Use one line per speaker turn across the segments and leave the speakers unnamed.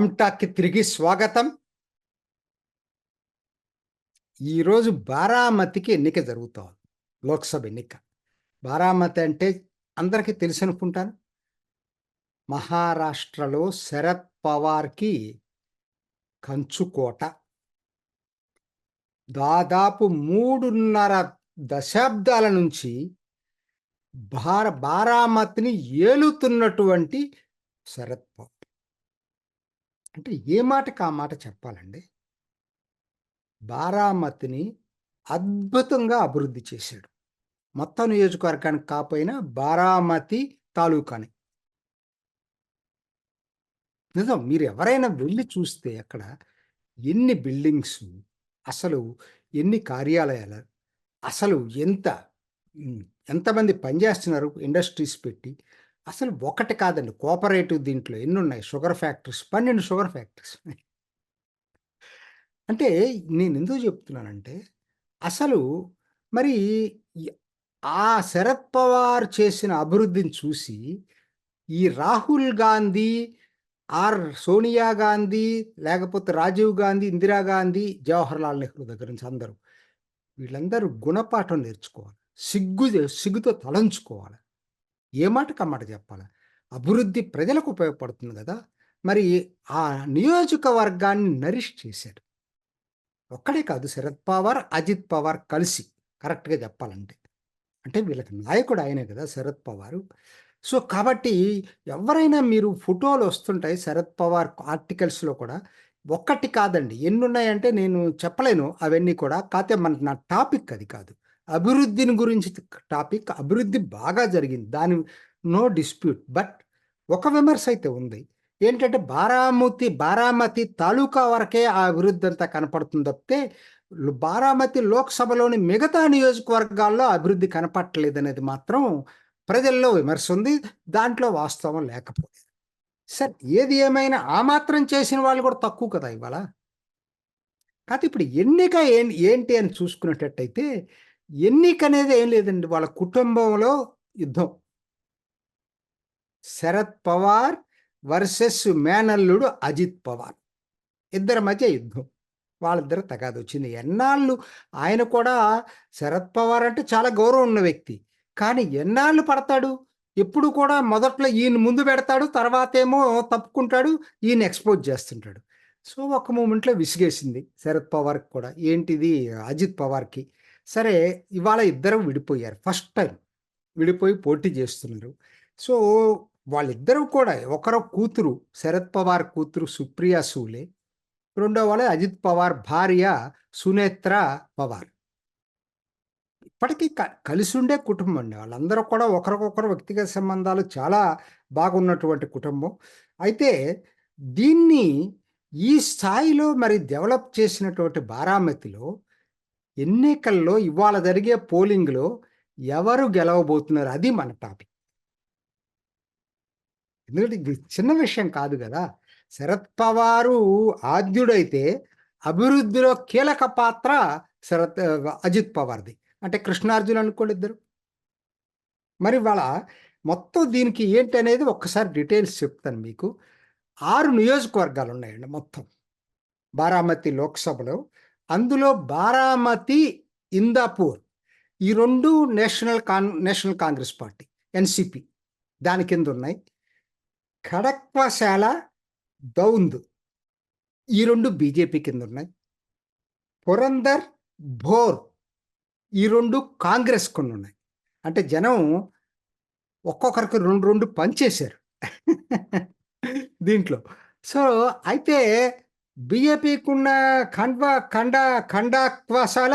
రామ్టాక్కి తిరిగి స్వాగతం. ఈరోజు బారామతికి ఎన్నిక జరుగుతోంది లోక్సభ ఎన్నిక. బారామతి అంటే అందరికీ తెలిసి అనుకుంటాను మహారాష్ట్రలో శరద్ పవార్కి కంచుకోట దాదాపు మూడున్నర దశాబ్దాల నుంచి భార బారామతిని ఏలుతున్నటువంటి శరద్ పవార్. అంటే ఏ మాటకు ఆ మాట చెప్పాలండి? బారామతిని అద్భుతంగా అభివృద్ధి చేశాడు. మొత్తం నియోజకవర్గానికి కాకపోయినా బారామతి తాలూకాని. నిజం మీరు ఎవరైనా వెళ్ళి చూస్తే అక్కడ ఎన్ని బిల్డింగ్స్ అసలు ఎన్ని కార్యాలయాలు అసలు ఎంత ఎంతమంది పనిచేస్తున్నారు ఇండస్ట్రీస్ పెట్టి అసలు ఒకటి కాదండి. కోఆపరేటివ్ దీంట్లో ఎన్ని ఉన్నాయి షుగర్ ఫ్యాక్టరీస్. పన్నెండు షుగర్ ఫ్యాక్టరీస్. ఉన్నాయి అంటే నేను ఎందుకు చెప్తున్నానంటే అసలు మరి ఆ శరద్ పవార్ చేసిన అభివృద్ధిని చూసి ఈ రాహుల్ గాంధీ ఆర్ సోనియా గాంధీ లేకపోతే రాజీవ్ గాంధీ ఇందిరా గాంధీ జవహర్ లాల్ నెహ్రూ దగ్గర నుంచి అందరూ వీళ్ళందరూ గుణపాఠం నేర్చుకోవాలి. సిగ్గు సిగ్గుతో తలంచుకోవాలి. ఏ మాటకు ఆ మాట చెప్పాలి? అభివృద్ధి ప్రజలకు ఉపయోగపడుతుంది కదా! మరి ఆ నియోజకవర్గాన్ని నరిష్ చేశాడు. ఒక్కడే కాదు శరద్ పవార్ అజిత్ పవార్ కలిసి కరెక్ట్గా చెప్పాలంటే. అంటే వీళ్ళకి నాయకుడు ఆయనే కదా శరద్ పవారు. సో కాబట్టి ఎవరైనా మీరు ఫోటోలు వస్తుంటాయి శరద్ పవార్ ఆర్టికల్స్లో కూడా. ఒక్కటి కాదండి. ఎన్ని ఉన్నాయంటే నేను చెప్పలేను. అవన్నీ కూడా కాకపోతే మన నా టాపిక్ అది కాదు. అభివృద్ధిని గురించి టాపిక్ అభివృద్ధి బాగా జరిగింది. దాని నో డిస్ప్యూట్. బట్ ఒక విమర్శ అయితే ఉంది. ఏంటంటే బారామతి బారామతి తాలూకా వరకే ఆ అభివృద్ధి అంతా కనపడుతుంది తప్పితే బారామతి లోక్సభలోని మిగతా నియోజకవర్గాల్లో అభివృద్ధి కనపట్టలేదనేది మాత్రం ప్రజల్లో విమర్శ ఉంది. దాంట్లో వాస్తవం లేకపోలేదు. సరే ఏది ఏమైనా ఆ మాత్రం చేసిన వాళ్ళు కూడా తక్కువ కదా ఇవాళ. కాదు ఇప్పుడు ఎన్నిక ఏంటి అని చూసుకునేటట్టయితే ఎన్నిక అనేది ఏం లేదండి. వాళ్ళ కుటుంబంలో యుద్ధం. శరద్ పవార్ వర్సెస్ మేనల్లుడు అజిత్ పవార్. ఇద్దరి మధ్య యుద్ధం. వాళ్ళిద్దరు తగాదు వచ్చింది. ఎన్నాళ్ళు ఆయన కూడా శరద్ పవార్ అంటే చాలా గౌరవం ఉన్న వ్యక్తి. కానీ ఎన్నాళ్ళు పడతాడు? ఎప్పుడు కూడా మొదట్లో ఈయన ముందు పెడతాడు తర్వాత ఏమో తప్పుకుంటాడు ఈయన ఎక్స్పోజ్ చేస్తుంటాడు. సో ఒక మూమెంట్లో విసిగేసింది శరద్ పవార్కి కూడా. ఏంటిది? అజిత్ పవార్కి. సరే ఇవాళ ఇద్దరు విడిపోయారు. ఫస్ట్ టైం విడిపోయి పోటీ చేస్తున్నారు. సో వాళ్ళిద్దరూ కూడా ఒకరు కూతురు శరద్ పవార్ కూతురు సుప్రియా సూలే రెండో వాళ్ళ అజిత్ పవార్ భార్య సునేత్ర పవార్. ఇప్పటికీ క- కలిసి ఉండే కుటుంబం అండి. వాళ్ళందరూ కూడా ఒకరికొకరు వ్యక్తిగత సంబంధాలు చాలా బాగున్నటువంటి కుటుంబం. అయితే దీన్ని ఈ స్థాయిలో మరి డెవలప్ చేసినటువంటి బారామతిలో ఎన్నికల్లో ఇవాళ జరిగే పోలింగ్లో ఎవరు గెలవబోతున్నారు? అది మన టాపిక్. ఎందుకంటే ఇది చిన్న విషయం కాదు కదా. శరద్ పవారు ఆద్యుడైతే అభివృద్ధిలో కీలక పాత్ర శరత్ అజిత్ పవార్ది. అంటే కృష్ణార్జున్ అనుకోండి ఇద్దరు. మరి వాళ్ళ మొత్తం దీనికి ఏంటి అనేది ఒక్కసారి డీటెయిల్స్ చెప్తాను మీకు. ఆరు నియోజకవర్గాలు ఉన్నాయండి మొత్తం. బారామతి లోక్సభలో అందులో బారామతి ఇందాపూర్ ఈ రెండు national con national Congress party NCP దాని కింద ఉన్నాయి ఖడక్వశాల దౌంద్ ఈ రెండు బీజేపీ కింద ఉన్నాయి పురందర్ భోర్ ఈ రెండు కాంగ్రెస్ కొన్ని ఉన్నాయి అంటే జనం ఒక్కొక్కరికి రెండు రెండు పనిచేశారు దీంట్లో. సో అయితే బీఏపీకున్న ఖండ్వ ఖండ ఖండాక్వాసాల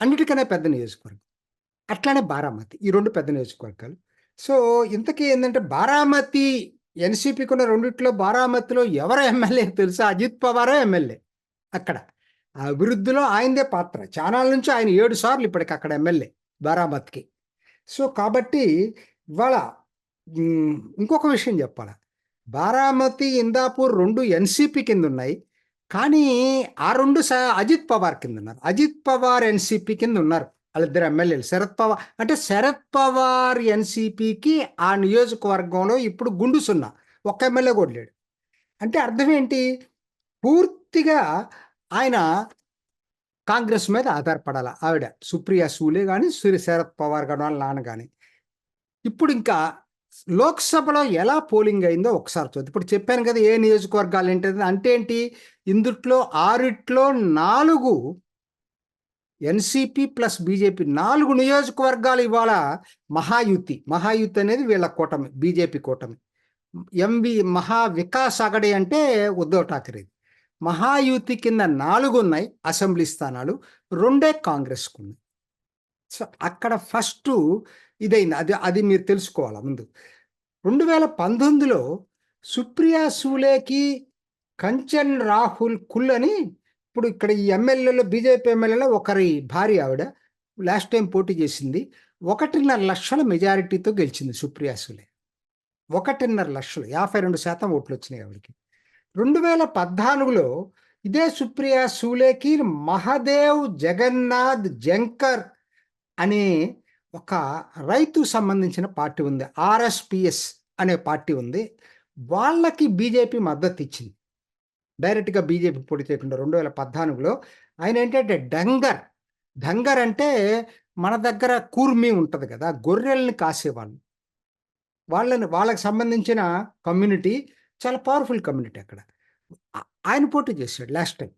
అన్నిటికన్నా పెద్ద నియోజకవర్గం అట్లానే బారామతి ఈ రెండు పెద్ద నియోజకవర్గాలు సో ఇంతకీ ఏంటంటే బారామతి ఎన్సీపీకున్న రెండిట్లో బారామతిలో ఎవరు ఎమ్మెల్యే తెలుసా అజిత్ పవారే ఎమ్మెల్యే అక్కడ అభివృద్ధిలో ఆయనదే పాత్ర చానాల నుంచి ఆయన ఏడు సార్లు ఇప్పటికి అక్కడ ఎమ్మెల్యే బారామతికి సో కాబట్టి ఇవాళ ఇంకొక విషయం చెప్పాలా? బారామతి ఇందాపూర్ రెండు ఎన్సీపీ కింద ఉన్నాయి కానీ ఆ రెండు స- అజిత్ పవార్ కింద ఉన్నారు అజిత్ పవార్ ఎన్సీపీ కింద ఉన్నారు వాళ్ళిద్దరు ఎమ్మెల్యేలు. శరద్ పవార్ అంటే శరద్ పవార్ ఎన్సీపీకి ఆ నియోజకవర్గంలో ఇప్పుడు గుండు సున్నా. ఒక్క ఎమ్మెల్యే కూడా లేడు. అంటే అర్థం ఏంటి? పూర్తిగా ఆయన కాంగ్రెస్ మీద ఆధారపడాలి. ఆవిడ సుప్రియా సూలే కానీ సూర్య శరద్ పవార్ కానీ వాళ్ళ నాన్న కానీ ఇప్పుడు ఇంకా లోక్సభలో ఎలా పోలింగ్ అయిందో ఒకసారి చూద్దాం. ఇప్పుడు చెప్పాను కదా ఏ నియోజకవర్గాలు ఏంటంటే అంటే ఏంటి? ఇందుట్లో ఆరిట్లో నాలుగు ఎన్సిపి ప్లస్ బీజేపీ నాలుగు నియోజకవర్గాలు ఇవాళ మహాయుతి. మహాయుతి అనేది వీళ్ళ కూటమి బీజేపీ కూటమి. ఎంవి మహా వికాస్ అగడి అంటే ఉద్ధవ్ ఠాకరేది మహాయుతి కింద నాలుగు ఉన్నాయి అసెంబ్లీ స్థానాలు రెండే కాంగ్రెస్కు ఉన్నాయి సో అక్కడ ఫస్ట్ ఇదైంది. అది అది మీరు తెలుసుకోవాలి ముందు. రెండు వేల పంతొమ్మిదిలో సుప్రియా సూలేకి కంచన్ రాహుల్ కుల్ అని ఇప్పుడు ఇక్కడ ఈ ఎమ్మెల్యేలో బీజేపీ ఎమ్మెల్యేలో ఒకరి భార్య ఆవిడ లాస్ట్ టైం పోటీ చేసింది. ఒకటిన్నర లక్షల మెజారిటీతో గెలిచింది సుప్రియా సూలే. ఒకటిన్నర లక్షలు యాభై రెండు శాతం ఓట్లు వచ్చినాయి ఆవిడకి. రెండు వేల పద్నాలుగులో ఇదే సుప్రియా సూలేకి మహదేవ్ జగన్నాథ్ జంకర్ అనే ఒక రైతు సంబంధించిన పార్టీ ఉంది. ఆర్ఎస్పిఎస్ అనే పార్టీ ఉంది. వాళ్ళకి బీజేపీ మద్దతు ఇచ్చింది. డైరెక్ట్గా బీజేపీ పోటీ చేయకుండా రెండు వేల పద్నాలుగులో ఆయన ఏంటంటే డంగర్. డంగర్ అంటే మన దగ్గర కూర్మి ఉంటుంది కదా గొర్రెల్ని కాసేవాళ్ళు. వాళ్ళని వాళ్ళకి సంబంధించిన కమ్యూనిటీ చాలా పవర్ఫుల్ కమ్యూనిటీ అక్కడ. ఆయన పోటీ చేశాడు లాస్ట్ టైం.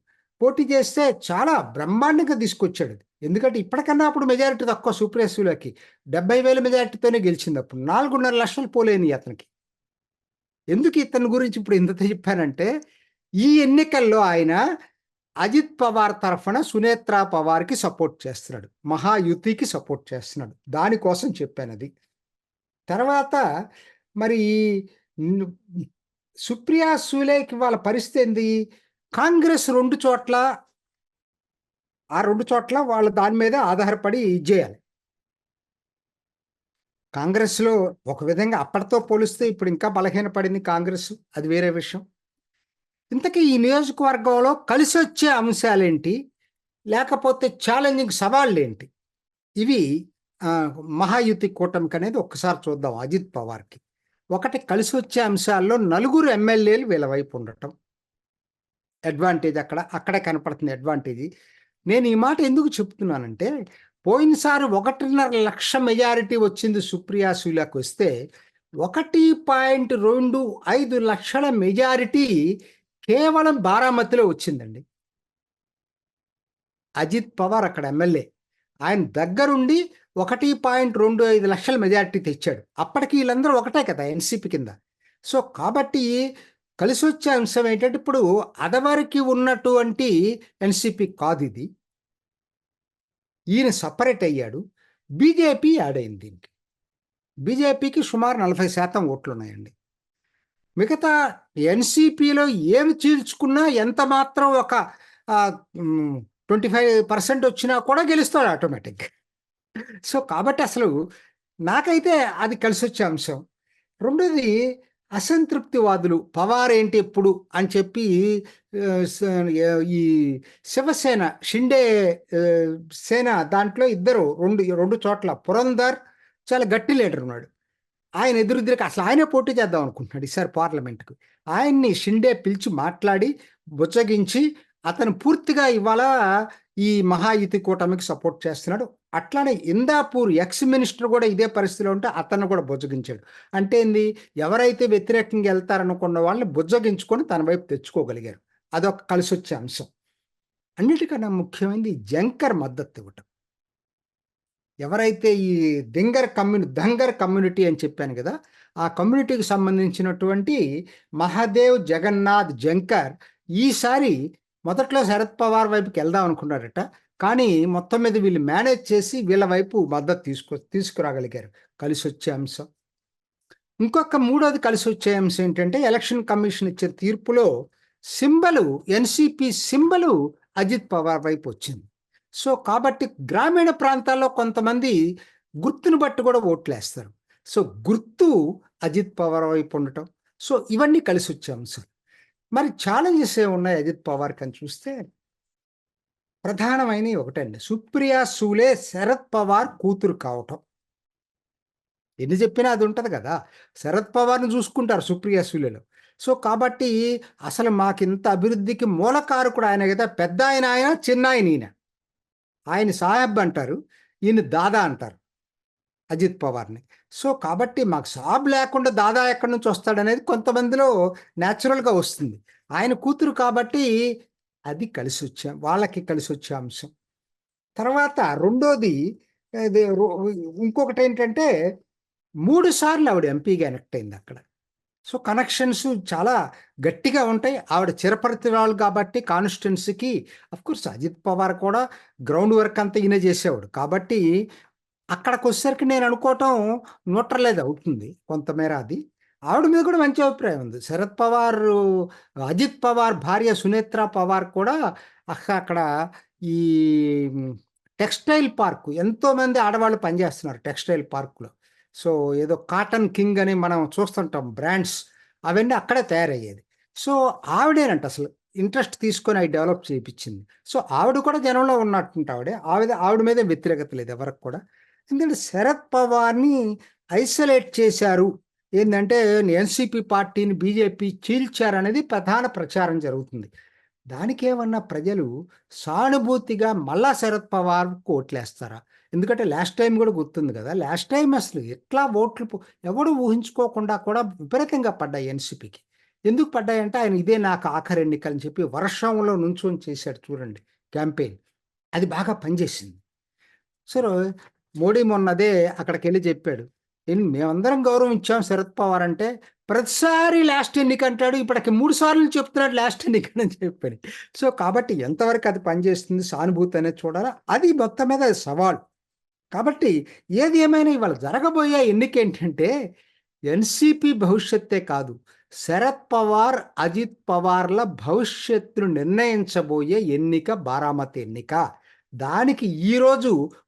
పోటీ చేస్తే చాలా బ్రహ్మాండంగా తీసుకొచ్చాడు ఎందుకంటే ఇప్పటికన్నా అప్పుడు మెజారిటీ తక్కువ సూప్రేసులకి డెబ్బై వేల మెజారిటీతోనే గెలిచింది అప్పుడు. నాలుగున్నర లక్షలు పోలేని అతనికి. ఎందుకు ఇతని గురించి ఇప్పుడు ఇంత చెప్పానంటే ఈ ఎన్నికల్లో ఆయన అజిత్ పవార్ తరఫున సునేత్రా పవార్కి సపోర్ట్ చేస్తున్నాడు. మహాయుతికి సపోర్ట్ చేస్తున్నాడు. దానికోసం చెప్పాను అది. తర్వాత మరి సుప్రియా సూలేకి వాళ్ళ పరిస్థితి ఏంది? కాంగ్రెస్ రెండు చోట్ల ఆ రెండు చోట్ల వాళ్ళు దాని మీద ఆధారపడి చేయాలి. కాంగ్రెస్లో ఒక విధంగా అప్పటితో పోలిస్తే ఇప్పుడు ఇంకా బలహీనపడింది కాంగ్రెస్ అది వేరే విషయం. ఇంతకీ ఈ నియోజకవర్గంలో కలిసి వచ్చే అంశాలేంటి? లేకపోతే ఛాలెంజింగ్ సవాళ్ళు ఏంటి ఇవి మహాయుతి కూటమికి అనేది ఒక్కసారి చూద్దాం అజిత్ పవార్కి. ఒకటి కలిసి వచ్చే అంశాల్లో నలుగురు ఎమ్మెల్యేలు వీళ్ళ వైపు ఉండటం. అడ్వాంటేజ్ అక్కడ అక్కడే కనపడుతుంది అడ్వాంటేజ్ నేను ఈ మాట ఎందుకు చెప్తున్నానంటే పోయినసారి ఒకటిన్నర లక్ష మెజారిటీ వచ్చింది సుప్రియా సూలకు వస్తే ఒకటి పాయింట్ రెండు ఐదు లక్షల మెజారిటీ కేవలం బారామతిలో వచ్చిందండి. అజిత్ పవార్ అక్కడ ఎమ్మెల్యే. ఆయన దగ్గరుండి ఒకటి పాయింట్ రెండు ఐదు లక్షల మెజారిటీ తెచ్చాడు. అప్పటికి వీళ్ళందరూ ఒకటే కదా ఎన్సీపీ కింద. సో కాబట్టి కలిసి వచ్చే అంశం ఏంటంటే ఇప్పుడు అదవారికి ఉన్నటువంటి ఎన్సీపీ కాదు ఇది. ఈయన సపరేట్ అయ్యాడు. బీజేపీ యాడ్ అయింది దీనికి. బీజేపీకి సుమారు నలభై శాతం ఓట్లు ఉన్నాయండి మిగతా ఎన్సీపీలో ఏమి చీల్చుకున్నా ఎంత మాత్రం ఒక ట్వంటీ ఫైవ్ పర్సెంట్ వచ్చినా కూడా గెలుస్తాడు ఆటోమేటిక్. సో కాబట్టి అసలు నాకైతే అది కలిసి వచ్చే అంశం. రెండోది అసంతృప్తివాదులు పవార్ ఏంటి ఎప్పుడు అని చెప్పి ఈ శివసేన షిండే సేన దాంట్లో ఇద్దరు రెండు రెండు చోట్ల పురందర్ చాలా గట్టి లీడర్ ఉన్నాడు. ఆయన ఎదురుదిరికి అసలు ఆయనే పోటీ చేద్దాం అనుకుంటున్నాడు ఈసారి పార్లమెంట్కి. ఆయన్ని షిండే పిలిచి మాట్లాడి బుచ్చగించి అతను పూర్తిగా ఇవాళ ఈ మహాయుతి కూటమికి సపోర్ట్ చేస్తున్నాడు. అట్లానే ఇందాపూర్ ఎక్స్ మినిస్టర్ కూడా ఇదే పరిస్థితిలో ఉంటే అతను కూడా బుజ్జగించాడు. అంటే ఏంది? ఎవరైతే వ్యతిరేకంగా వెళ్తారనుకున్న వాళ్ళని బుజ్జగించుకొని తన వైపు తెచ్చుకోగలిగారు. అదొక కలిసి వచ్చే అంశం. అన్నిటికన్నా ముఖ్యమైనది జంకర్ మద్దతు ఇవ్వటం. ఎవరైతే ఈ దింగర్ కమ్యూని దంగర్ కమ్యూనిటీ అని చెప్పాను కదా ఆ కమ్యూనిటీకి సంబంధించినటువంటి మహాదేవ్ జగన్నాథ్ జంకర్ ఈసారి మొదట్లో శరద్ పవార్ వైపుకి వెళ్దాం అనుకున్నారట. కానీ మొత్తం మీద వీళ్ళు మేనేజ్ చేసి వీళ్ళ వైపు మద్దతు తీసుకు తీసుకురాగలిగారు కలిసి వచ్చే అంశం. ఇంకొక మూడోది కలిసి వచ్చే అంశం ఏంటంటే ఎలక్షన్ కమిషన్ ఇచ్చిన తీర్పులో symbol NCP symbol Ajit Pawar వైపు వచ్చింది. సో కాబట్టి గ్రామీణ ప్రాంతాల్లో కొంతమంది గుర్తును బట్టి కూడా ఓట్లేస్తారు. సో గుర్తు అజిత్ పవార్ వైపు ఉండటం. సో ఇవన్నీ కలిసి వచ్చే అంశాలు. మరి ఛాలెంజెస్ ఏమున్నాయి అజిత్ పవార్ అని చూస్తే? ప్రధానమైనవి ఒకటండి. సుప్రియా సూలే శరద్ పవార్ కూతురు కావటం. ఎన్ని చెప్పినా అది ఉంటుంది కదా. శరద్ పవార్ని చూసుకుంటారు సుప్రియా సూలేలో. సో కాబట్టి అసలు మాకింత అభివృద్ధికి మూలకారకుడు ఆయన కదా. పెద్ద ఆయన ఆయన చిన్న ఆయన ఈయన. ఆయన సాహెబ్ అంటారు ఈయన దాదా అంటారు. అజిత్ పవార్ని. సో కాబట్టి మాకు సాబ్ లేకుండా దాదా ఎక్కడి నుంచి వస్తాడనేది కొంతమందిలో న్యాచురల్గా వస్తుంది. ఆయన కూతురు కాబట్టి అది కలిసి వచ్చే వాళ్ళకి కలిసి వచ్చే అంశం. తర్వాత రెండోది రో- ఇంకొకటి ఏంటంటే మూడు సార్లు ఆవిడ ఎంపీగా ఎలక్ట్ అయింది అక్కడ. సో కనెక్షన్స్ చాలా గట్టిగా ఉంటాయి. ఆవిడ చిరపరితురాలు కాబట్టి కాన్స్టిట్యున్సీకి కోర్స్ అజిత్ పవార్ కూడా గ్రౌండ్ వర్క్ అంతా ఈయన చేసేవాడు. కాబట్టి అక్కడికి వచ్చేసరికి నేను అనుకోవటం న్యూట్రలైజ్ అవుతుంది కొంతమేర అది. ఆవిడ మీద కూడా మంచి అభిప్రాయం ఉంది. శరద్ పవార్ అజిత్ పవార్ భార్య సునేత్ర పవార్ కూడా అక్క- అక్కడ ఈ టెక్స్టైల్ పార్క్ ఎంతోమంది ఆడవాళ్ళు పనిచేస్తున్నారు టెక్స్టైల్ పార్కులో. సో ఏదో కాటన్ కింగ్ అని మనం చూస్తుంటాం బ్రాండ్స్ అవన్నీ అక్కడే తయారయ్యేది. సో ఆవిడేనంట అసలు ఇంట్రెస్ట్ తీసుకొని అవి డెవలప్ చేయించింది సో ఆవిడ కూడా జనంలో ఉన్నట్టుంట ఆవిడ ఆవిడ ఆవిడ మీద వ్యతిరేకత లేదు ఎవరికి కూడా. ఎందుకంటే శరద్ పవార్ని ఐసోలేట్ చేశారు. ఏంటంటే ఎన్సిపి పార్టీని బీజేపీ చీల్చారనేది ప్రధాన ప్రచారం జరుగుతుంది. దానికేమన్నా ప్రజలు సానుభూతిగా మళ్ళా శరద్ పవార్ ఓట్లేస్తారా? ఎందుకంటే లాస్ట్ టైం కూడా గుర్తుంది కదా లాస్ట్ టైం అసలు ఎట్లా ఓట్లు ఎవడు ఊహించుకోకుండా కూడా విపరీతంగా పడ్డాయి ఎన్సిపికి. ఎందుకు పడ్డాయంటే ఆయన ఇదే నాకు ఆఖరి ఎన్నికలని చెప్పి వర్షంలో నుంచొని చేశాడు చూడండి క్యాంపెయిన్. అది బాగా పనిచేసింది. సో మోడీ మొన్నదే అక్కడికి వెళ్ళి చెప్పాడు మేమందరం గౌరవం ఇచ్చాం శరద్ పవార్ అంటే ప్రతిసారి లాస్ట్ ఎన్నిక అంటాడు ఇప్పటికి మూడు సార్లు చెప్తున్నాడు లాస్ట్ ఎన్నిక అని చెప్పాడు. సో కాబట్టి ఎంతవరకు అది పనిచేస్తుంది సానుభూతి అనేది చూడాలా? అది మొత్తం మీద సవాల్. కాబట్టి ఏది ఏమైనా ఇవాళ జరగబోయే ఎన్నిక ఏంటంటే ఎన్సిపి భవిష్యత్తే కాదు శరద్ పవార్ అజిత్ పవార్ల భవిష్యత్తును నిర్ణయించబోయే ఎన్నిక బారామతి ఎన్నిక. దానికి ఈరోజు